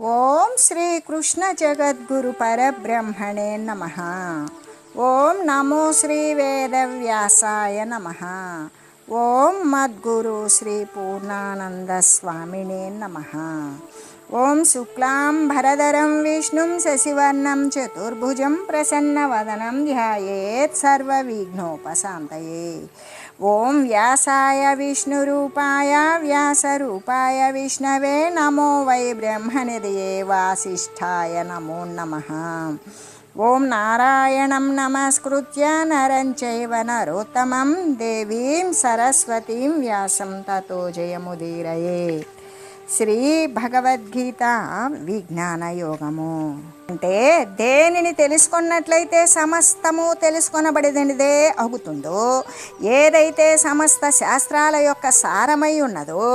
ఓం శ్రీకృష్ణ జగద్గురు పరబ్రహ్మణే నమ ఓం నమో శ్రీ వేదవ్యాసాయ నమ ఓం మద్గురు శ్రీ పూర్ణానంద స్వామినే నమ ఓం శుక్లాం భరధరం విష్ణుం శశివర్ణం చతుర్భుజం ప్రసన్నవదనం ధ్యాయేత్ సర్వవిఘ్నోపశాంతయే ॐ व्यासाय व्यास व्यासरूपाय विष्णवे नमो वै ब्रह्मनिधये वासिष्ठाय नमो नमः। ॐ नारायणं नमस्कृत्य, नरं चैव नरोत्तमं, देवीं सरस्वतीं व्यासं ततो जयमुदीरये। श्रीभगवद्गीता विज्ञानयोगमु। అంటే దేనిని తెలుసుకున్నట్లయితే సమస్తము తెలుసుకొనబడినదే అవుతుందో ఏదైతే సమస్త శాస్త్రాల యొక్క సారమై ఉన్నదో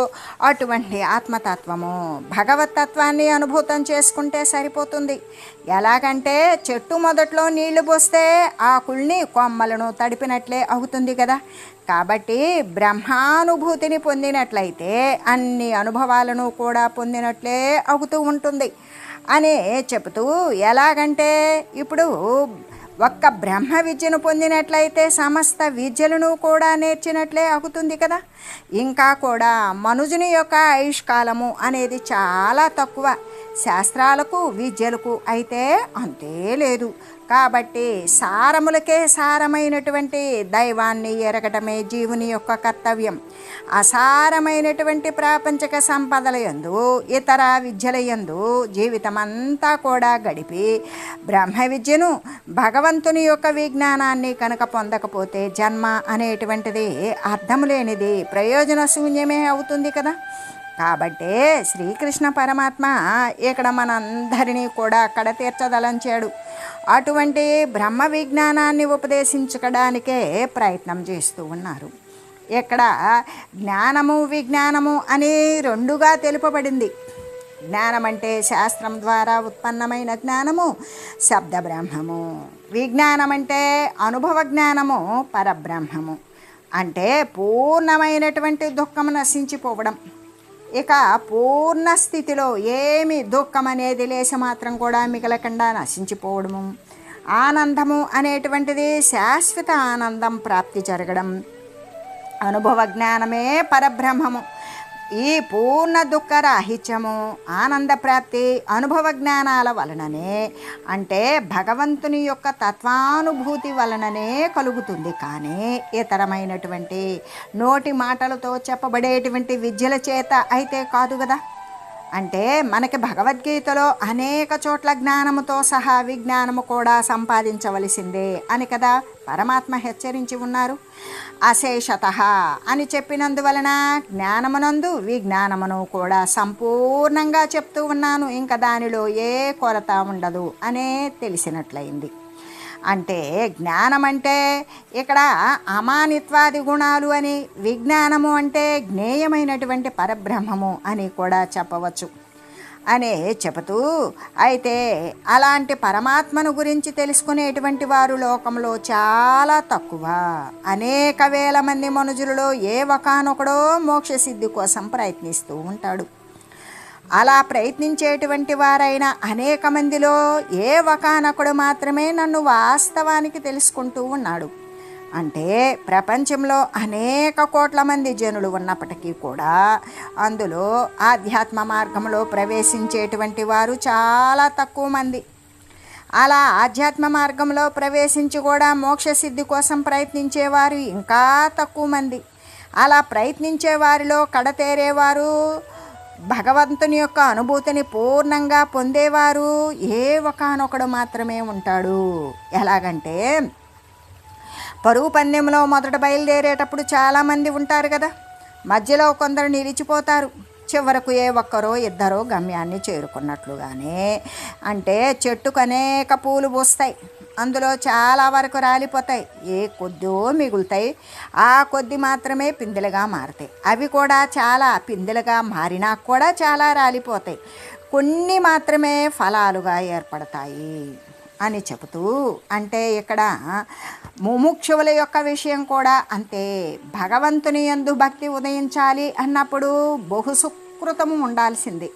అటువంటి ఆత్మతత్వము భగవతత్వాన్ని అనుభూతం చేసుకుంటే సరిపోతుంది. ఎలాగంటే చెట్టు మొదట్లో నీళ్ళు పోస్తే ఆకుల్ని కొమ్మలను తడిపినట్లే అవుతుంది కదా. కాబట్టి బ్రహ్మానుభూతిని పొందినట్లయితే అన్ని అనుభవాలను కూడా పొందినట్లే అవుతూ ఉంటుంది. అని చెబుతూ ఎలాగంటే ఇప్పుడు ఒక్క బ్రహ్మ విద్యను పొందినట్లయితే సమస్త విద్యలను కూడా నేర్చినట్లే అవుతుంది కదా. ఇంకా కూడా మనుజుని యొక్క ఆయుష్కాలము అనేది చాలా తక్కువ. శాస్త్రాలకు విద్యలకు అయితే అంతే లేదు. కాబట్టి సారములకే సారమైనటువంటి దైవాన్ని ఎరగటమే జీవుని యొక్క కర్తవ్యం. అసారమైనటువంటి ప్రాపంచక సంపదల యందు ఇతర విద్యల యందు జీవితం అంతా కూడా గడిపి బ్రహ్మ విద్యను భగవంతుని యొక్క విజ్ఞానాన్ని కనుక పొందకపోతే జన్మ అనేటువంటిది అర్థం లేనిది ప్రయోజన శూన్యమే అవుతుంది కదా. కాబట్టే శ్రీకృష్ణ పరమాత్మ ఇక్కడ మనందరినీ కూడా అక్కడ తీర్చదలంచాడు అటువంటి బ్రహ్మ విజ్ఞానాన్ని ఉపదేశించడానికే ప్రయత్నం చేస్తూ ఉన్నారు. ఇక్కడ జ్ఞానము విజ్ఞానము అని రెండుగా తెలుపబడింది. జ్ఞానం అంటే శాస్త్రం ద్వారా ఉత్పన్నమైన జ్ఞానము శబ్దబ్రహ్మము. విజ్ఞానమంటే విజ్ఞానం అంటే అనుభవ జ్ఞానము పరబ్రహ్మము. అంటే పూర్ణమైనటువంటి దుఃఖము నశించిపోవడం. ఇక పూర్ణ స్థితిలో ఏమి దుఃఖం అనేది లేస మాత్రం కూడా మిగలకుండా నశించిపోవడము. ఆనందము అనేటువంటిది శాశ్వత ఆనందం ప్రాప్తి జరగడం. అనుభవ జ్ఞానమే పరబ్రహ్మము. ఈ పూర్ణ దుఃఖ రాహిత్యము ఆనంద ప్రాప్తి అనుభవ జ్ఞానాల వలననే అంటే భగవంతుని యొక్క తత్వానుభూతి వలననే కలుగుతుంది. కానీ ఇతరమైనటువంటి నోటి మాటలతో చెప్పబడేటువంటి విద్యల చేత అయితే కాదు కదా. అంటే మనకి భగవద్గీతలో అనేక చోట్ల జ్ఞానముతో సహా విజ్ఞానము కూడా సంపాదించవలసిందే అని కదా పరమాత్మ హెచ్చరించి ఉన్నారు. అశేషత అని చెప్పినందువలన జ్ఞానమునందు విజ్ఞానమును కూడా సంపూర్ణంగా చెప్తూ ఉన్నాను. ఇంకా దానిలో ఏ కొరత ఉండదు అనే తెలిసినట్లయింది. అంటే జ్ఞానం అంటే ఇక్కడ అమానిత్వాది గుణాలు అని విజ్ఞానము అంటే జ్ఞేయమైనటువంటి పరబ్రహ్మము అని కూడా చెప్పవచ్చు. అని చెబుతూ అయితే అలాంటి పరమాత్మను గురించి తెలుసుకునేటువంటి వారు లోకంలో చాలా తక్కువ. అనేక వేల మంది మనుజులలో ఏ ఒకనొకడో మోక్షసిద్ధి కోసం ప్రయత్నిస్తూ ఉంటాడు. అలా ప్రయత్నించేటువంటి వారైన అనేక మందిలో ఏ ఒకనొకడు మాత్రమే నన్ను వాస్తవానికి తెలుసుకుంటూ ఉన్నాడు. అంటే ప్రపంచంలో అనేక కోట్ల మంది జనులు ఉన్నప్పటికీ కూడా అందులో ఆధ్యాత్మ మార్గంలో ప్రవేశించేటువంటి వారు చాలా తక్కువ మంది. అలా ఆధ్యాత్మ మార్గంలో ప్రవేశించి కూడా మోక్షసిద్ధి కోసం ప్రయత్నించేవారు ఇంకా తక్కువ మంది. అలా ప్రయత్నించే వారిలో కడతేరేవారు భగవంతుని యొక్క అనుభూతిని పూర్ణంగా పొందేవారు ఏ ఒకనొకడు మాత్రమే ఉంటాడు. ఎలాగంటే పరుగు పందెంలో మొదట బయలుదేరేటప్పుడు చాలామంది ఉంటారు కదా మధ్యలో కొందరు నిలిచిపోతారు. చివరకు ఏ ఒక్కరో ఇద్దరో గమ్యాన్ని చేరుకున్నట్లుగానే అంటే చెట్టుకు అనేక పూలు పూస్తాయి. అందులో చాలా వరకు రాలిపోతాయి. ఏ కొద్దో మిగులుతాయి. ఆ కొద్ది మాత్రమే పిందెలుగా మారుతాయి. అవి కూడా చాలా పిందెలుగా మారినా కూడా చాలా రాలిపోతాయి. కొన్ని మాత్రమే ఫలాలుగా ఏర్పడతాయి. అని చెబుతూ అంటే ఇక్కడ ముముక్షువుల యొక్క విషయం కూడా అంతే భగవంతుని యందు భక్తి ఉదయించాలి అన్నప్పుడు బహుసుకృతము ఉండాల్సింది.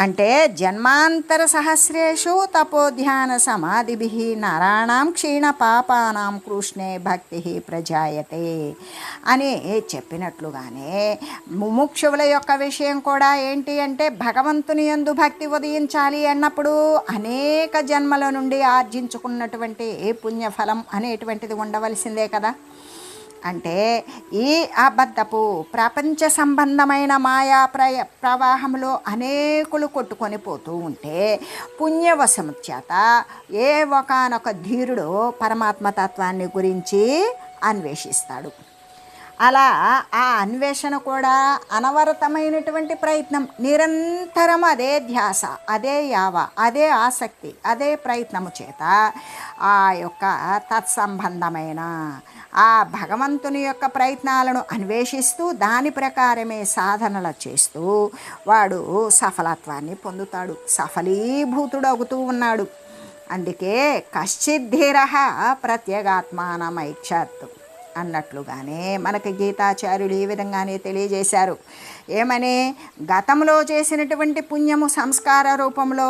అంటే జన్మాంతర సహస్రేషు తపోధ్యాన సమాధిభి నరాణం క్షీణ పాపానాం కృష్ణే భక్తి ప్రజాయతే అని చెప్పినట్లుగానే ముముక్షువుల యొక్క విషయం కూడా ఏంటి అంటే భగవంతుని యందు భక్తి ఉదయించాలి అన్నప్పుడు అనేక జన్మల నుండి ఆర్జించుకున్నటువంటి పుణ్యఫలం అనేటువంటిది ఉండవలసిందే కదా. అంటే ఈ అబద్ధపు ప్రపంచ సంబంధమైన మాయా ప్రయ ప్రవాహంలో అనేకులు కొట్టుకొని పోతూ ఉంటే పుణ్యవశము చేత ఏ ఒకనొక ధీరుడు పరమాత్మ తత్వాన్ని గురించి అన్వేషిస్తాడు. అలా ఆ అన్వేషణ కూడా అనవరతమైనటువంటి ప్రయత్నం. నిరంతరం అదే ధ్యాస అదే యావ అదే ఆసక్తి అదే ప్రయత్నము చేత ఆ యొక్క తత్సంబంధమైన ఆ భగవంతుని యొక్క ప్రయత్నాలను అన్వేషిస్తూ దాని ప్రకారమే సాధనలు చేస్తూ వాడు సఫలత్వాన్ని పొందుతాడు. సఫలీభూతుడవుతూ ఉన్నాడు. అందుకే కశ్చిద్ధీర ప్రత్యేగాత్మానమైక్షత్ అన్నట్లుగానే మనకి గీతాచార్యులు ఈ విధంగానే తెలియజేశారు. ఏమని గతంలో చేసినటువంటి పుణ్యము సంస్కార రూపంలో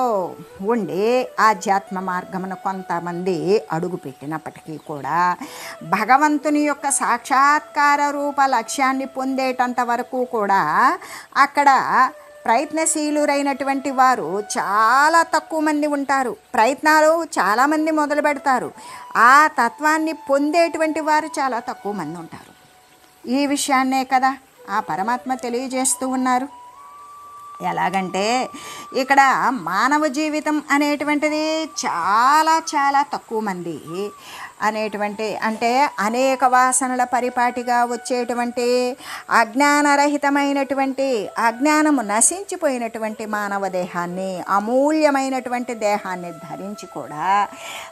ఉండి ఆధ్యాత్మ మార్గమును కొంతమంది అడుగుపెట్టినప్పటికీ కూడా భగవంతుని యొక్క సాక్షాత్కార రూప లక్ష్యాన్ని పొందేటంత వరకు కూడా అక్కడ ప్రయత్నశీలురైనటువంటి వారు చాలా తక్కువ మంది ఉంటారు. ప్రయత్నాలు చాలామంది మొదలు పెడతారు. ఆ తత్వాన్ని పొందేటువంటి వారు చాలా తక్కువ మంది ఉంటారు. ఈ విషయాన్నే కదా ఆ పరమాత్మ తెలియజేస్తూ ఉన్నారు. ఎలాగంటే ఇక్కడ మానవ జీవితం అనేటువంటిది చాలా చాలా తక్కువ మంది. అనేటువంటి అంటే అనేక వాసనల పరిపాటిగా వచ్చేటువంటి అజ్ఞానరహితమైనటువంటి అజ్ఞానము నశించిపోయినటువంటి మానవ దేహాన్ని అమూల్యమైనటువంటి దేహాన్ని ధరించి కూడా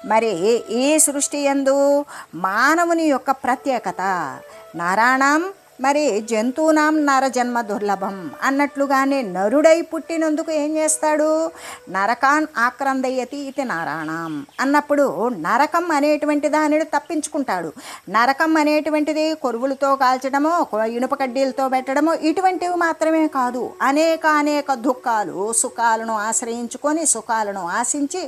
మరి ఈ సృష్టి ఎందు మానవుని యొక్క ప్రత్యేకత. నారాయణం మరి జంతువునాం నరజన్మ దుర్లభం అన్నట్లుగానే నరుడై పుట్టినందుకు ఏం చేస్తాడు? నరకాన్ ఆక్రందయ్యతి ఇది నారాణం. అన్నప్పుడు నరకం అనేటువంటి దానిని తప్పించుకుంటాడు. నరకం అనేటువంటిది కొరువులతో కాల్చడమో ఇనుప కడ్డీలతో పెట్టడమో ఇటువంటివి మాత్రమే కాదు. అనేక అనేక దుఃఖాలు సుఖాలను ఆశ్రయించుకొని సుఖాలను ఆశించి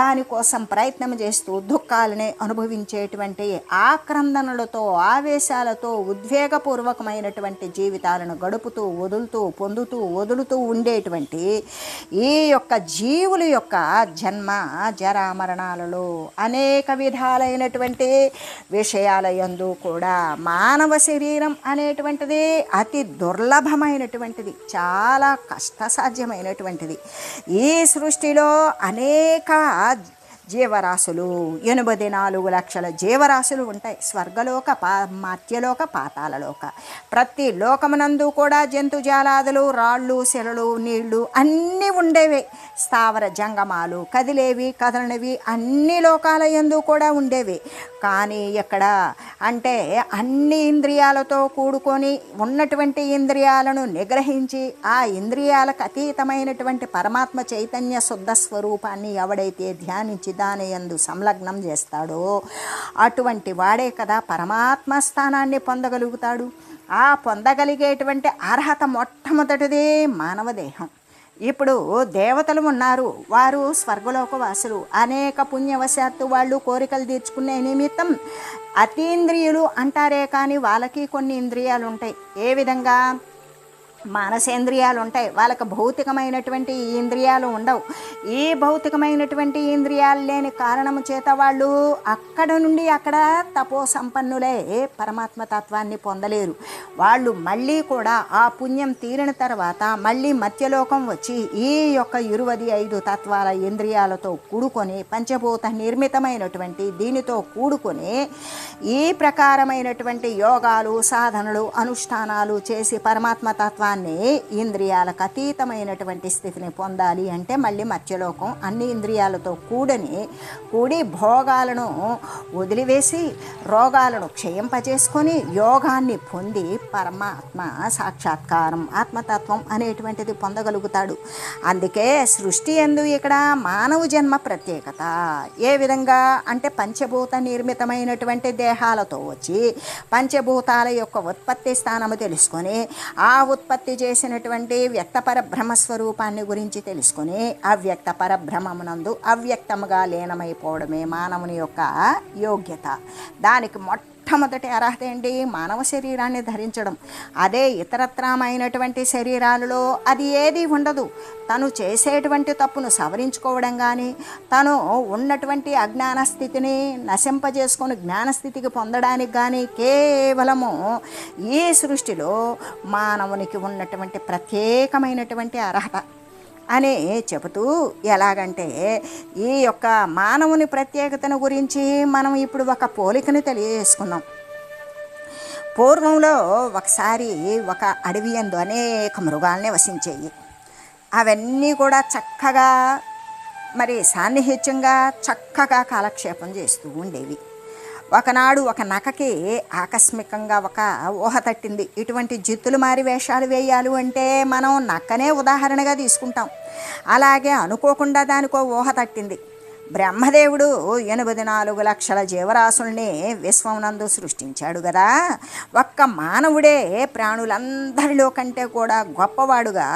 దానికోసం ప్రయత్నం చేస్తూ దుఃఖాలని అనుభవించేటువంటి ఆక్రందనలతో ఆవేశాలతో ఉద్వేగపూర్వ పూర్వకమైనటువంటి జీవితాలను గడుపుతూ వదులుతూ పొందుతూ వదులుతూ ఉండేటువంటి ఈ యొక్క జీవుల యొక్క జన్మ జరామరణాలలో అనేక విధాలైనటువంటి విషయాల యందు కూడా మానవ శరీరం అనేటువంటిది అతి దుర్లభమైనటువంటిది చాలా కష్టసాధ్యమైనటువంటిది. ఈ సృష్టిలో అనేక జీవరాశులు. ఎనభై నాలుగు లక్షల జీవరాశులు ఉంటాయి. స్వర్గలోక పా మధ్యలోక పాతాలలోక ప్రతి లోకమునందు కూడా జంతుజాలాదులు రాళ్ళు శిలలు నీళ్ళు అన్నీ ఉండేవే. స్థావర జంగమాలు కదిలేవి కదలనివి అన్ని లోకాల ఎందు కూడా ఉండేవి. కానీ ఇక్కడ అంటే అన్ని ఇంద్రియాలతో కూడుకొని ఉన్నటువంటి ఇంద్రియాలను నిగ్రహించి ఆ ఇంద్రియాలకు అతీతమైనటువంటి పరమాత్మ చైతన్య శుద్ధ స్వరూపాన్ని ఎవడైతే ధ్యానించి దాని సంలగ్నం చేస్తాడో? అటువంటి వాడే కదా పరమాత్మ స్థానాన్ని పొందగలుగుతాడు. ఆ పొందగలిగేటువంటి అర్హత మొట్టమొదటిదే మానవ దేహం. ఇప్పుడు దేవతలు ఉన్నారు. వారు స్వర్గలోక వాసులు అనేక పుణ్యవశాత్తు వాళ్ళు కోరికలు తీర్చుకునే నిమిత్తం అతీంద్రియులు అంటారే కానీ వాళ్ళకి కొన్ని ఇంద్రియాలు ఉంటాయి ఏ విధంగా? మానసేంద్రియాలు ఉంటాయి వాళ్ళకి భౌతికమైనటువంటి ఇంద్రియాలు ఉండవు. ఈ భౌతికమైనటువంటి ఇంద్రియాలు లేని కారణము చేత వాళ్ళు అక్కడ నుండి అక్కడ తపో సంపన్నులే పరమాత్మ తత్వాన్ని పొందలేరు. వాళ్ళు మళ్ళీ కూడా ఆ పుణ్యం తీరిన తర్వాత మళ్ళీ మత్స్యలోకం వచ్చి ఈ యొక్క ఇరువది ఐదు తత్వాల ఇంద్రియాలతో కూడుకొని పంచభూత నిర్మితమైనటువంటి దీనితో కూడుకొని ఈ ప్రకారమైనటువంటి యోగాలు సాధనలు అనుష్ఠానాలు చేసి పరమాత్మ తత్వాన్ని ఇంద్రియాలకు అతీతమైనటువంటి స్థితిని పొందాలి అంటే మళ్ళీ మత్స్యలోకం అన్ని ఇంద్రియాలతో కూడని కూడి భోగాలను వదిలివేసి రోగాలను క్షయింపజేసుకొని యోగాన్ని పొంది పరమాత్మ సాక్షాత్కారం ఆత్మతత్వం అనేటువంటిది పొందగలుగుతాడు. అందుకే సృష్టి ఎందు ఇక్కడ మానవ జన్మ ప్రత్యేకత. ఏ విధంగా? అంటే పంచభూత నిర్మితమైనటువంటి దేహాలతో వచ్చి పంచభూతాల యొక్క ఉత్పత్తి స్థానము తెలుసుకొని ఆ ఉత్పత్తి ఉత్పత్తి చేసినటువంటి వ్యక్తపర బ్రహ్మస్వరూపాన్ని గురించి తెలుసుకుని అవ్యక్త పరబ్రహ్మమునందు అవ్యక్తముగా లీనమైపోవడమే మానవుని యొక్క యోగ్యత. దానికి మొట్ట మొట్టమొదటి అర్హత ఏంటి? మానవ శరీరాన్ని ధరించడం. అదే ఇతరత్రమైనటువంటి శరీరాలలో అది ఏది ఉండదు. తను చేసేటువంటి తప్పును సవరించుకోవడం కానీ తను ఉన్నటువంటి అజ్ఞాన స్థితిని నశింపజేసుకొని జ్ఞానస్థితికి పొందడానికి కానీ కేవలము ఈ సృష్టిలో మానవునికి ఉన్నటువంటి ప్రత్యేకమైనటువంటి అర్హత. అని చెబుతూ ఎలాగంటే ఈ యొక్క మానవుని ప్రత్యేకతను గురించి మనం ఇప్పుడు ఒక పోలికను తెలియజేసుకుందాం. పూర్వంలో ఒకసారి ఒక అడవి ఎందు అనేక మృగాల్ని వసించేయి. అవన్నీ కూడా చక్కగా మరి సాన్నిహిత్యంగా చక్కగా కాలక్షేపం చేస్తూ ఉండేవి. ఒకనాడు ఒక నకకి ఆకస్మికంగా ఒక ఊహ తట్టింది. ఇటువంటి జిత్తులు మారి వేషాలు వేయాలి అంటే మనం నక్కనే ఉదాహరణగా తీసుకుంటాం. అలాగే అనుకోకుండా దానికో ఊహ తట్టింది. బ్రహ్మదేవుడు ఎనిమిది నాలుగు లక్షల జీవరాశుల్ని విశ్వమునందు సృష్టించాడు కదా ఒక్క మానవుడే ప్రాణులందరిలో కంటే కూడా గొప్పవాడుగా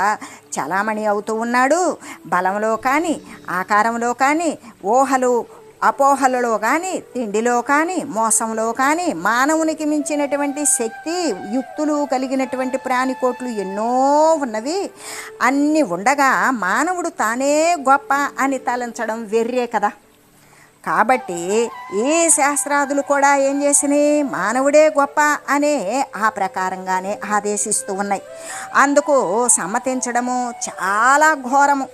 చలామణి అవుతూ ఉన్నాడు. బలంలో కానీ ఆకారంలో కానీ ఊహలు అపోహలలో కానీ తిండిలో కానీ మోసంలో కానీ మానవునికి మించినటువంటి శక్తి యుక్తులు కలిగినటువంటి ప్రాణికోట్లు ఎన్నో ఉన్నవి. అన్ని ఉండగా మానవుడు తానే గొప్ప అని తలంచడం వెర్రే కదా. కాబట్టి ఈ శాస్త్రాదులు కూడా ఏం చేసినాయి? మానవుడే గొప్ప అనే ఆ ప్రకారంగానే ఆదేశిస్తూ ఉన్నాయి. అందుకు సమ్మతించడము చాలా ఘోరము.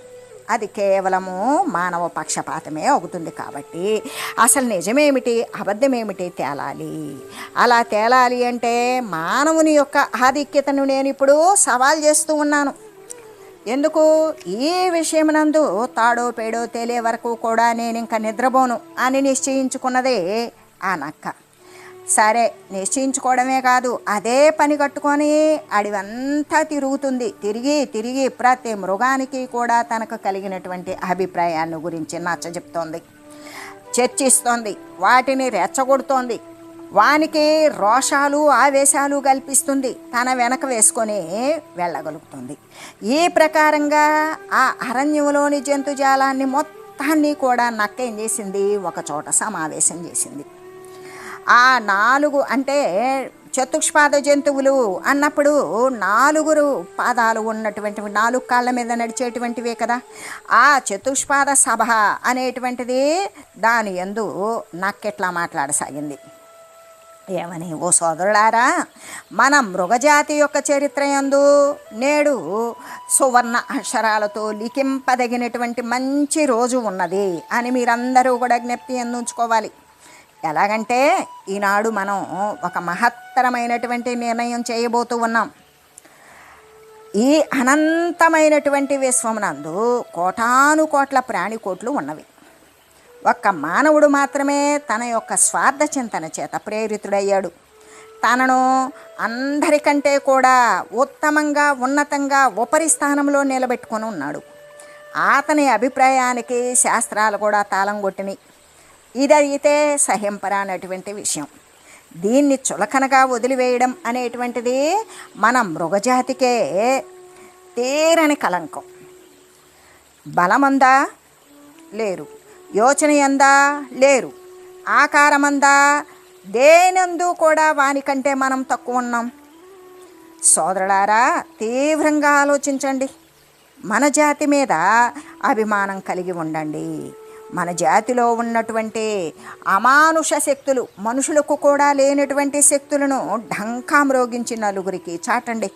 అది కేవలము మానవ పక్షపాతమే అవుతుంది కాబట్టి అసలు నిజమేమిటి? అబద్ధమేమిటి తేలాలి? అలా తేలాలి అంటే మానవుని యొక్క ఆధిక్యతను నేను ఇప్పుడు సవాల్ చేస్తూ ఉన్నాను. ఎందుకు? ఈ విషయమునందు తాడో పేడో తేలే వరకు కూడా నేను ఇంకా నిద్రపోను అని నిశ్చయించుకున్నదే ఆ నక్క. సరే నిశ్చయించుకోవడమే కాదు అదే పని కట్టుకొని అడివంతా తిరుగుతుంది. తిరిగి తిరిగి ప్రతి మృగానికి కూడా తనకు కలిగినటువంటి అభిప్రాయాన్ని గురించి నచ్చ చెప్తోంది. చర్చిస్తోంది వాటిని రెచ్చగొడుతోంది. వానికి రోషాలు ఆవేశాలు కల్పిస్తుంది. తన వెనక వేసుకొని వెళ్ళగలుగుతుంది. ఈ ప్రకారంగా ఆ అరణ్యంలోని జంతుజాలాన్ని మొత్తాన్ని కూడా నక్క ఏం చేసింది ఒకచోట సమావేశం చేసింది. ఆ నాలుగు అంటే చతుష్పాద జంతువులు అన్నప్పుడు నాలుగురు పాదాలు ఉన్నటువంటి నాలుగు కాళ్ళ మీద నడిచేటువంటివే కదా. ఆ చతుష్పాద సభ అనేటువంటిది దాని ఎందు నాకెట్లా మాట్లాడసాగింది. ఏమని ఓ సోదరులారా మన మృగజాతి యొక్క చరిత్ర యందు నేడు సువర్ణ అక్షరాలతో లిఖింపదగినటువంటి మంచి రోజు ఉన్నది అని మీరందరూ కూడా జ్ఞప్తి ఎందుకోవాలి ఎలాగంటే ఈనాడు మనం ఒక మహత్తరమైనటువంటి నిర్ణయం చేయబోతూ ఉన్నాం. ఈ అనంతమైనటువంటి విశ్వమునందు కోటాను కోట్ల ప్రాణికోట్లు ఉన్నవి. ఒక్క మానవుడు మాత్రమే తన యొక్క స్వార్థ చింతన చేత ప్రేరితుడయ్యాడు. తనను అందరికంటే కూడా ఉత్తమంగా ఉన్నతంగా ఉపరి స్థానంలో నిలబెట్టుకొని ఉన్నాడు. అతని అభిప్రాయానికి శాస్త్రాలు కూడా తాళం కొట్టినాయి ఇదైతే సహింపరానటువంటి విషయం. దీన్ని చులకనగా వదిలివేయడం అనేటువంటిది మన మృగజాతికే తీరని కలంకం బలమందా? లేరు. యోచన ఎందా లేరు. ఆకారమందా? దేనందు కూడా వానికంటే మనం తక్కువ ఉన్నాం. సోదరులారా తీవ్రంగా ఆలోచించండి. మన జాతి మీద అభిమానం కలిగి ఉండండి. మన జాతిలో ఉన్నటువంటి అమానుష శక్తులు మనుషులకు కూడా లేనటువంటి శక్తులను ఢంకా మ్రోగించి నలుగురికి చాటండి.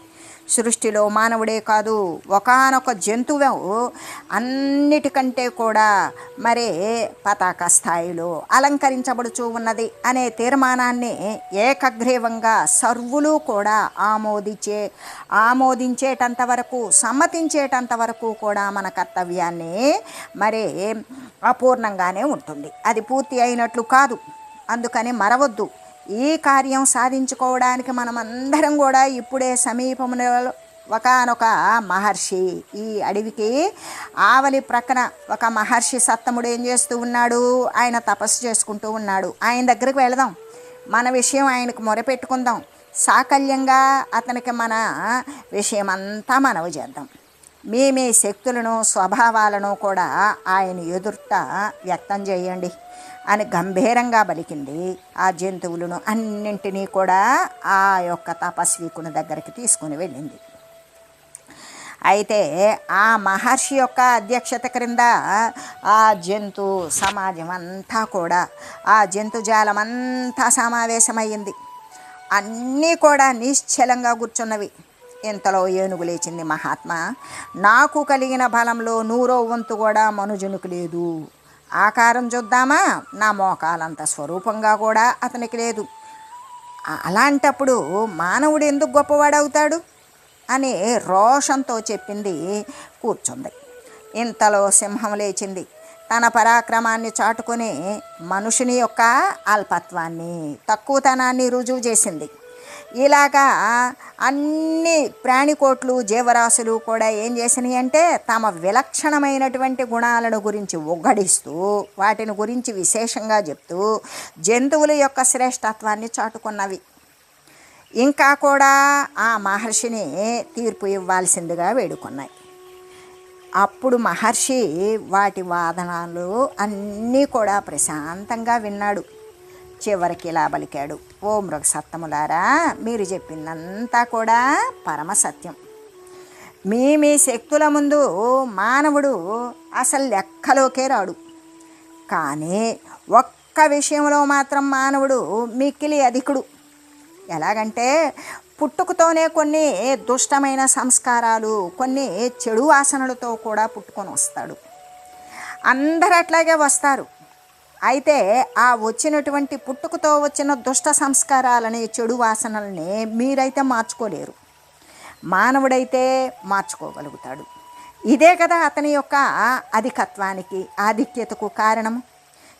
సృష్టిలో మానవుడే కాదు. ఒకనొక జంతువు అన్నిటికంటే కూడా మరే పతాక స్థాయిలో అలంకరించబడుచూ ఉన్నది అనే తీర్మానాన్ని ఏకగ్రీవంగా సర్వులు కూడా ఆమోదించే ఆమోదించేటంత వరకు సమ్మతించేటంత వరకు కూడా మన కర్తవ్యాన్ని మరే అపూర్ణంగానే ఉంటుంది. అది పూర్తి అయినట్లు కాదు. అందుకని మరవద్దు. ఈ కార్యం సాధించుకోవడానికి మనం అందరం కూడా ఇప్పుడే సమీపంలో ఒకనొక మహర్షి ఈ అడవికి ఆవలి ప్రక్కన ఒక మహర్షి సత్తముడు ఏం చేస్తూ ఉన్నాడు? ఆయన తపస్సు చేసుకుంటూ ఉన్నాడు. ఆయన దగ్గరికి వెళదాం. మన విషయం ఆయనకు మొరపెట్టుకుందాం. సాకల్యంగా అతనికి మన విషయం అంతా మనవి చేద్దాం. మీ మీ శక్తులను స్వభావాలను కూడా ఆయన ఎదుట వ్యక్తం చేయండి. అని గంభీరంగా బలికింది. ఆ జంతువులను అన్నింటినీ కూడా ఆ యొక్క తపస్వికుని దగ్గరికి తీసుకుని వెళ్ళింది. అయితే ఆ మహర్షి యొక్క అధ్యక్షత క్రింద ఆ జంతు సమాజం అంతా కూడా ఆ జంతుజాలం అంతా సమావేశమయ్యింది. అన్నీ కూడా నిశ్చలంగా కూర్చున్నవి. ఇంతలో ఏనుగు లేచింది మహాత్మా నాకు కలిగిన బలంలో నూరో వంతు కూడా మనుజునికి లేదు. ఆకారం చూద్దామా? నా మోకాలంత స్వరూపంగా కూడా అతనికి లేదు. అలాంటప్పుడు మానవుడు ఎందుకు గొప్పవాడవుతాడు? అని రోషంతో చెప్పింది కూర్చుంది. ఇంతలో సింహం లేచింది. తన పరాక్రమాన్ని చాటుకొని మనుషుని యొక్క అల్పత్వాన్ని తక్కువతనాన్ని రుజువు చేసింది. ఇలాగా అన్ని ప్రాణికోట్లు జీవరాశులు కూడా ఏం చేసినాయి అంటే తమ విలక్షణమైనటువంటి గుణాలను గురించి ఒగ్గడిస్తూ వాటిని గురించి విశేషంగా చెప్తూ జంతువుల యొక్క శ్రేష్టత్వాన్ని చాటుకున్నవి. ఇంకా కూడా ఆ మహర్షిని తీర్పు ఇవ్వాల్సిందిగా వేడుకున్నాయి. అప్పుడు మహర్షి వాటి వాదనాలు అన్నీ కూడా ప్రశాంతంగా విన్నాడు. చివరికి ఇలా పలికాడు ఓ మృగసత్తములారా మీరు చెప్పిందంతా కూడా పరమ సత్యం. మీ మీ శక్తుల ముందు మానవుడు అసలు లెక్కలోకే రాడు. కానీ ఒక్క విషయంలో మాత్రం మానవుడు మిక్కిలి అధికుడు. ఎలాగంటే పుట్టుకతోనే కొన్ని దుష్టమైన సంస్కారాలు కొన్ని చెడు వాసనలతో కూడా పుట్టుకొని వస్తాడు. అందరు అట్లాగే వస్తారు. అయితే ఆ వచ్చినటువంటి పుట్టుకతో వచ్చిన దుష్ట సంస్కారాలని చెడు వాసనల్ని మీరైతే మార్చుకోలేరు. మానవుడైతే మార్చుకోగలుగుతాడు. ఇదే కదా అతని యొక్క అధికత్వానికి ఆధిక్యతకు కారణము.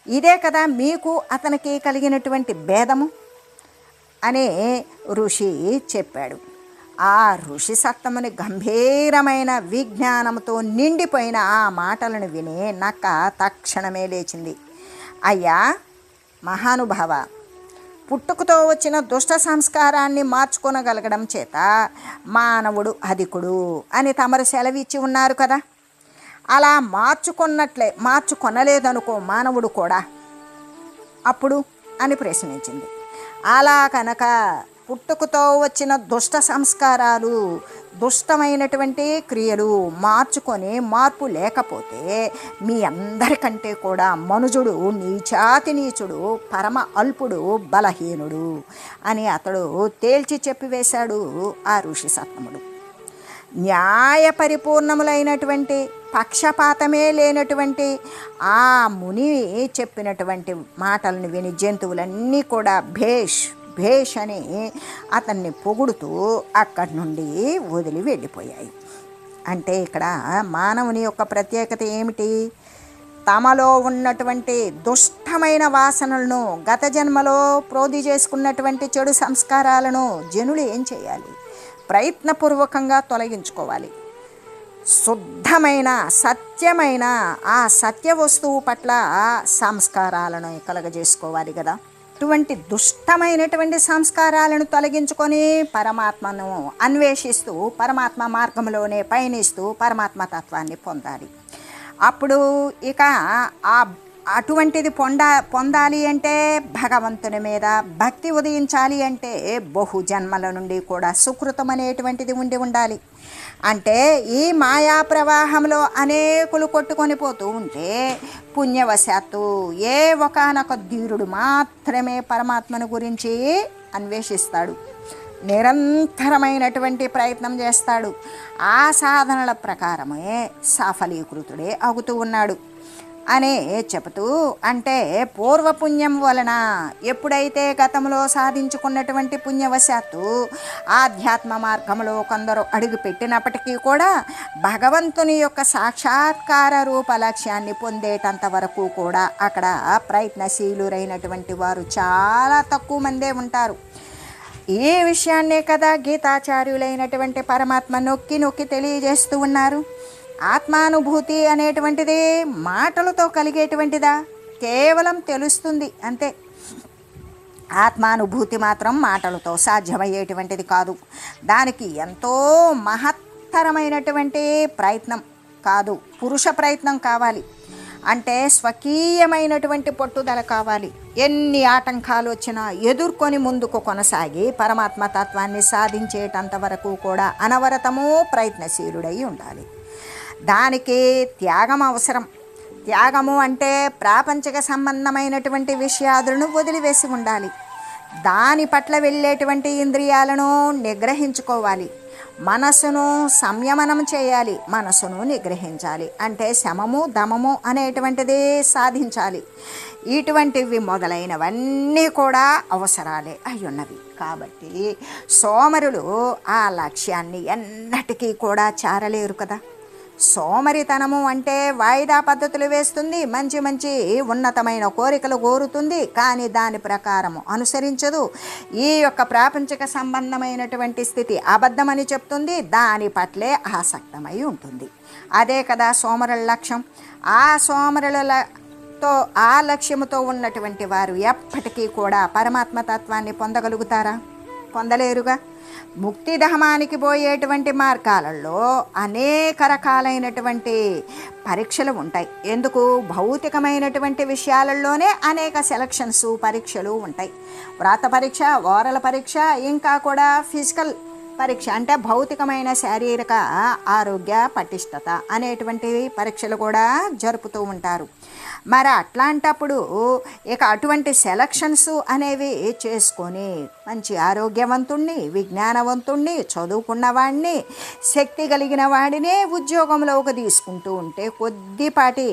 ఇదే కదా మీకు అతనికి కలిగినటువంటి భేదము అని ఋషి చెప్పాడు. ఆ ఋషి సత్తముని గంభీరమైన విజ్ఞానంతో నిండిపోయిన ఆ మాటలను విని నక్క తక్షణమే లేచింది. అయ్యా మహానుభావ పుట్టుకతో వచ్చిన దుష్ట సంస్కారాన్ని మార్చుకొనగలగడం చేత మానవుడు అధికుడు అని తమరు సెలవిచ్చి ఉన్నారు కదా. అలా మార్చుకున్నట్లే మార్చుకొనలేదనుకో మానవుడు కూడా. అప్పుడు అని ప్రశ్నించింది. అలా కనుక పుట్టుకతో వచ్చిన దుష్ట సంస్కారాలు దుష్టమైనటువంటి క్రియలు మార్చుకొని మార్పు లేకపోతే మీ అందరికంటే కూడా మనుజుడు నీచాతి నీచుడు పరమ అల్పుడు బలహీనుడు అని అతడు తేల్చి చెప్పివేశాడు ఆ ఋషి సత్నముడు. న్యాయ పరిపూర్ణములైనటువంటి పక్షపాతమే లేనటువంటి ఆ ముని చెప్పినటువంటి మాటలను విని జంతువులన్నీ కూడా భేష్ భేష్ అని అతన్ని పొగుడుతూ అక్కడి నుండి వదిలి వెళ్ళిపోయాయి. అంటే ఇక్కడ మానవుని యొక్క ప్రత్యేకత ఏమిటి? తమలో ఉన్నటువంటి దుష్టమైన వాసనలను గత జన్మలో ప్రోధి చేసుకున్నటువంటి చెడు సంస్కారాలను జనులు ఏం చేయాలి? ప్రయత్నపూర్వకంగా తొలగించుకోవాలి. శుద్ధమైన సత్యమైన ఆ సత్య వస్తువు పట్ల సంస్కారాలను కలగజేసుకోవాలి కదా. అటువంటి దుష్టమైనటువంటి సంస్కారాలను తొలగించుకొని పరమాత్మను అన్వేషిస్తూ పరమాత్మ మార్గంలోనే పయనిస్తూ పరమాత్మ తత్వాన్ని పొందాలి. అప్పుడు ఇక ఆ అటువంటిది పొంద పొందాలి అంటే భగవంతుని మీద భక్తి ఉదయించాలి అంటే బహు జన్మల నుండి కూడా సుకృతం అనేటువంటిది ఉండి ఉండాలి. అంటే ఈ మాయా ప్రవాహంలో అనేకులు కొట్టుకొని పోతూ ఉంటే పుణ్యవశాత్తు ఏ ఒకనొక ధీరుడు మాత్రమే పరమాత్మను గురించి అన్వేషిస్తాడు. నిరంతరమైనటువంటి ప్రయత్నం చేస్తాడు. ఆ సాధనల ప్రకారమే సఫలీకృతుడే అవుతూ ఉన్నాడు. అనే చెబుతూ అంటే పూర్వపుణ్యం వలన ఎప్పుడైతే గతంలో సాధించుకున్నటువంటి పుణ్యవశాత్తు ఆధ్యాత్మ మార్గంలో కొందరు అడుగుపెట్టినప్పటికీ కూడా భగవంతుని యొక్క సాక్షాత్కార రూప లక్ష్యాన్ని పొందేటంత వరకు కూడా అక్కడ ప్రయత్నశీలురైనటువంటి వారు చాలా తక్కువ మందే ఉంటారు. ఈ విషయాన్నే కదా గీతాచార్యులైనటువంటి పరమాత్మ నొక్కి నొక్కి తెలియజేస్తూ ఉన్నారు. ఆత్మానుభూతి అనేటువంటిది మాటలతో కలిగేటువంటిదా? కేవలం తెలుస్తుంది అంతే. ఆత్మానుభూతి మాత్రం మాటలతో సాధ్యమయ్యేటువంటిది కాదు. దానికి ఎంతో మహత్తరమైనటువంటి ప్రయత్నం కాదు. పురుష ప్రయత్నం కావాలి. అంటే స్వకీయమైనటువంటి పట్టుదల కావాలి. ఎన్ని ఆటంకాలు వచ్చినా ఎదుర్కొని ముందుకు కొనసాగి పరమాత్మ తత్వాన్ని సాధించేటంత వరకు కూడా అనవరతము ప్రయత్నశీలుడై ఉండాలి. దానికి త్యాగం అవసరం. త్యాగము అంటే ప్రాపంచిక సంబంధమైనటువంటి విషయాదులను వదిలివేసి ఉండాలి. దాని పట్ల వెళ్ళేటువంటి ఇంద్రియాలను నిగ్రహించుకోవాలి. మనసును సంయమనం చేయాలి. మనసును నిగ్రహించాలి. అంటే శమము దమము అనేటువంటిది సాధించాలి. ఇటువంటివి మొదలైనవన్నీ కూడా అవసరాలే అయ్యున్నవి. కాబట్టి సోమరులు ఆ లక్ష్యాన్ని ఎన్నటికీ కూడా చేరలేరు కదా. సోమరితనము అంటే వాయిదా పద్ధతులు వేస్తుంది మంచి మంచి ఉన్నతమైన కోరికలు కోరుతుంది కానీ దాని ప్రకారము అనుసరించదు. ఈ యొక్క ప్రాపంచిక సంబంధమైనటువంటి స్థితి అబద్ధమని చెప్తుంది దాని పట్లే ఆసక్తమై ఉంటుంది. అదే కదా సోమరుల లక్ష్యం. ఆ సోమరుల తో ఆ లక్ష్యముతో ఉన్నటువంటి వారు ఎప్పటికీ కూడా పరమాత్మ తత్వాన్ని పొందగలుగుతారా? పొందలేరుగా. ముక్తిధామానికి పోయేటువంటి మార్గాలలో అనేక రకాలైనటువంటి పరీక్షలు ఉంటాయి. ఎందుకు? భౌతికమైనటువంటి విషయాలలోనే అనేక సెలక్షన్స్ పరీక్షలు ఉంటాయి. వ్రాత పరీక్ష ఓరల పరీక్ష ఇంకా కూడా ఫిజికల్ పరీక్ష అంటే భౌతికమైన శారీరక ఆరోగ్య పటిష్టత అనేటువంటి పరీక్షలు కూడా జరుపుతూ ఉంటారు. మరి అట్లాంటప్పుడు ఇక అటువంటి సెలక్షన్స్ అనేవి చేసుకొని మంచి ఆరోగ్యవంతుణ్ణి విజ్ఞానవంతుణ్ణి చదువుకున్నవాడిని శక్తి కలిగిన వాడినే ఉద్యోగంలోకి తీసుకుంటూ ఉంటే కొద్దిపాటి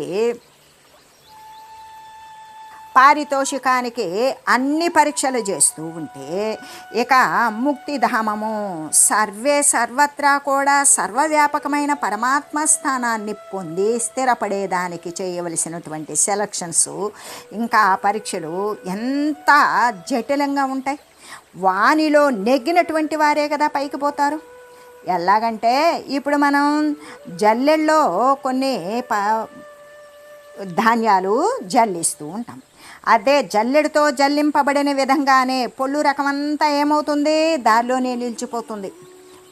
పారితోషికానికి అన్ని పరీక్షలు చేస్తూ ఉంటే ఇక ముక్తిధామము సర్వే సర్వత్రా కూడా సర్వవ్యాపకమైన పరమాత్మ స్థానాన్ని పొంది స్థిరపడేదానికి చేయవలసినటువంటి సెలక్షన్స్ ఇంకా పరీక్షలు ఎంత జటిలంగా ఉంటాయి. వానిలో నెగ్గినటువంటి వారే కదా పైకి పోతారు. ఎలాగంటే ఇప్పుడు మనం జల్లెల్లో కొన్ని ప ధాన్యాలు జల్లిస్తూ ఉంటాం. అదే జల్లెడుతో జల్లింపబడిన విధంగానే పొల్లు రకమంతా ఏమవుతుంది? దారిలోనే నిలిచిపోతుంది.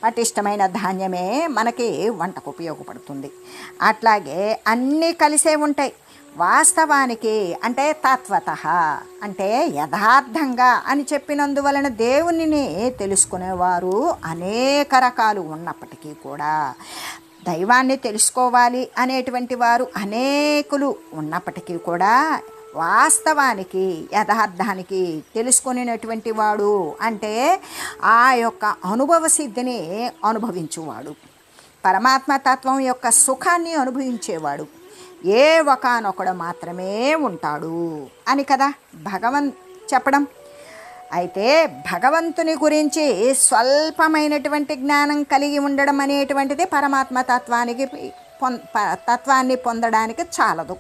పటిష్టమైన ధాన్యమే మనకి వంటకు ఉపయోగపడుతుంది. అట్లాగే అన్నీ కలిసే ఉంటాయి. వాస్తవానికి అంటే తత్వత అంటే యథార్థంగా అని చెప్పినందువలన దేవునిని తెలుసుకునేవారు అనేక రకాలు ఉన్నప్పటికీ కూడా దైవాన్ని తెలుసుకోవాలి అనేటువంటి వారు అనేకులు ఉన్నప్పటికీ కూడా వాస్తవానికి యథార్థానికి తెలుసుకునేటువంటి వాడు అంటే ఆ యొక్క అనుభవ సిద్ధిని అనుభవించువాడు. పరమాత్మ తత్వం యొక్క సుఖాన్ని అనుభవించేవాడు. ఏ ఒకనొకడు మాత్రమే ఉంటాడు అని కదా భగవన్ చెప్పడం. అయితే భగవంతుని గురించి స్వల్పమైనటువంటి జ్ఞానం కలిగి ఉండడం అనేటువంటిది పరమాత్మ తత్వానికి పొం ప- తత్వాన్ని పొందడానికి చాలదు.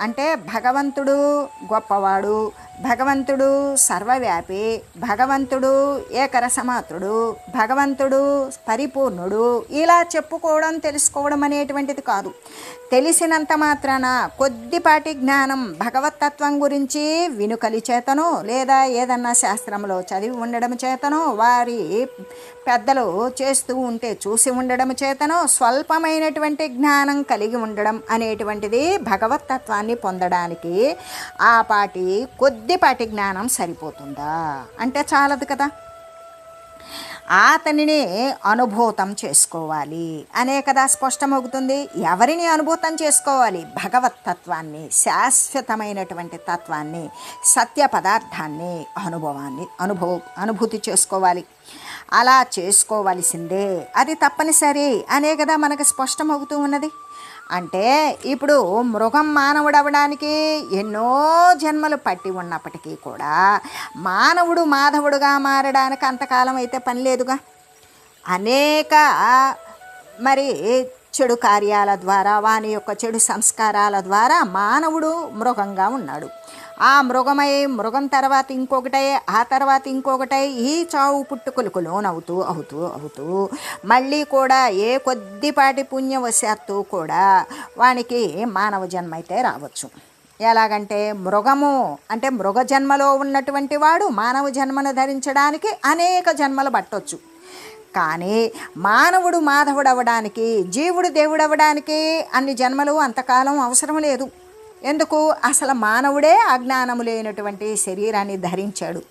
అంటే భగవంతుడు గొప్పవాడు భగవంతుడు సర్వవ్యాపి భగవంతుడు ఏకరసమాత్రుడు భగవంతుడు పరిపూర్ణుడు. ఇలా చెప్పుకోవడం తెలుసుకోవడం అనేటువంటిది కాదు. తెలిసినంత మాత్రాన కొద్దిపాటి జ్ఞానం భగవతత్వం గురించి వినుకలి చేతనో లేదా ఏదన్నా శాస్త్రంలో చదివి ఉండడం చేతనో వారి పెద్దలు చేస్తూ ఉంటే చూసి ఉండడం చేతనో స్వల్పమైనటువంటి జ్ఞానం కలిగి ఉండడం అనేటువంటిది భగవతత్వాన్ని పొందడానికి ఆ పాటి కొద్ది కొద్దిపాటి జ్ఞానం సరిపోతుందా? అంటే చాలదు కదా. అతనిని అనుభూతం చేసుకోవాలి అనే కదా స్పష్టమవుతుంది. ఎవరిని అనుభూతం చేసుకోవాలి? భగవత్ తత్వాన్ని శాశ్వతమైనటువంటి తత్వాన్ని సత్య పదార్థాన్ని అనుభవాన్ని అనుభవ అనుభూతి చేసుకోవాలి. అలా చేసుకోవలసిందే. అది తప్పనిసరి. అనే కదా మనకు స్పష్టమవుతూ ఉన్నది. అంటే ఇప్పుడు మృగం మానవుడు అవ్వడానికి ఎన్నో జన్మలు పట్టి ఉన్నప్పటికీ కూడా మానవుడు మాధవుడుగా మారడానికి అంతకాలం అయితే పని లేదుగా. అనేక మరి చెడు కార్యాల ద్వారా వాని యొక్క చెడు సంస్కారాల ద్వారా మానవుడు మృగంగా ఉన్నాడు. ఆ మృగమై మృగం తర్వాత ఇంకొకటై ఆ తర్వాత ఇంకొకటై ఈ చావు పుట్టుకలకు లోనవుతూ అవుతూ అవుతూ మళ్ళీ కూడా ఏ కొద్దిపాటి పుణ్యవశాత్తు కూడా వానికి మానవ జన్మ అయితే రావచ్చు. ఎలాగంటే మృగము అంటే మృగ జన్మలో ఉన్నటువంటి వాడు మానవ జన్మను ధరించడానికి అనేక జన్మలు పట్టొచ్చు. కానీ మానవుడు మాధవుడు అవ్వడానికి జీవుడు దేవుడు అవ్వడానికి అన్ని జన్మలు అంతకాలం అవసరం లేదు. ఎందుకు? అసలు మానవుడే అజ్ఞానము లేనటువంటి శరీరాన్ని ధరించాడు.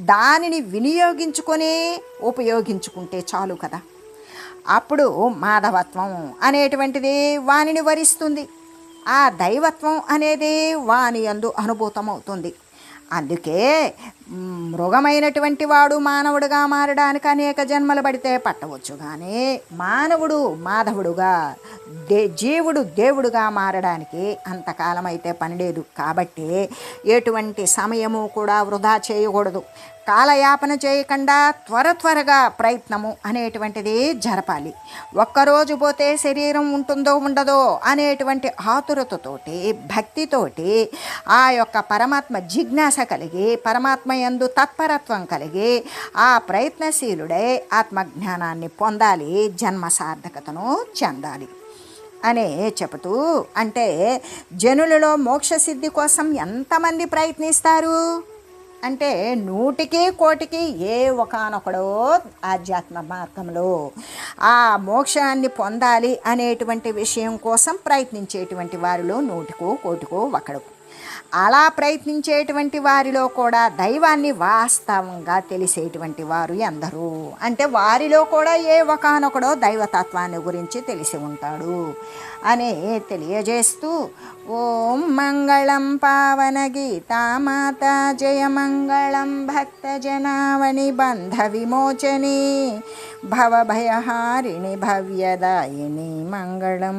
దానిని వినియోగించుకొని ఉపయోగించుకుంటే చాలు కదా. అప్పుడు మాధవత్వం అనేటువంటిది వానిని వరిస్తుంది. ఆ దైవత్వం అనేది వాని యందు అనుభూతమవుతుంది. అందుకే మృగమైనటువంటి వాడు మానవుడుగా మారడానికి అనేక జన్మలు పడితే పట్టవచ్చు కానీ మానవుడు మాధవుడుగా దే జీవుడు దేవుడుగా మారడానికి అంతకాలం అయితే పనిలేదు కాబట్టి ఎటువంటి సమయము కూడా వృధా చేయకూడదు. కాలయాపన చేయకుండా త్వర త్వరగా ప్రయత్నము అనేటువంటిది జరపాలి. ఒక్కరోజు పోతే శరీరం ఉంటుందో ఉండదో అనేటువంటి ఆతురతతోటి భక్తితోటి ఆ యొక్క పరమాత్మ జిజ్ఞాస కలిగి పరమాత్మ యందు తత్పరత్వం కలిగి ఆ ప్రయత్నశీలుడై ఆత్మజ్ఞానాన్ని పొందాలి జన్మ సార్థకతను చెందాలి అనే చెబుతూ అంటే జనులలో మోక్షసిద్ధి కోసం ఎంతమంది ప్రయత్నిస్తారు? అంటే నూటికి కోటికి ఏ ఒకనొకడో ఆధ్యాత్మ మార్గంలో ఆ మోక్షాన్ని పొందాలి అనేటువంటి విషయం కోసం ప్రయత్నించేటువంటి వారిలో నూటికో కోటికో ఒకడు. అలా ప్రయత్నించేటువంటి వారిలో కూడా దైవాన్ని వాస్తవంగా తెలిసేటువంటి వారు ఎందరూ. అంటే వారిలో కూడా ఏ ఒకనొకడో దైవతత్వాన్ని గురించి తెలిసి ఉంటాడు అని తెలియజేస్తూ ఓం మంగళం పావన గీతామాత జయ మంగళం భక్త జనావని బంధ విమోచని భవభయహారిణి భవ్యదాయిని మంగళం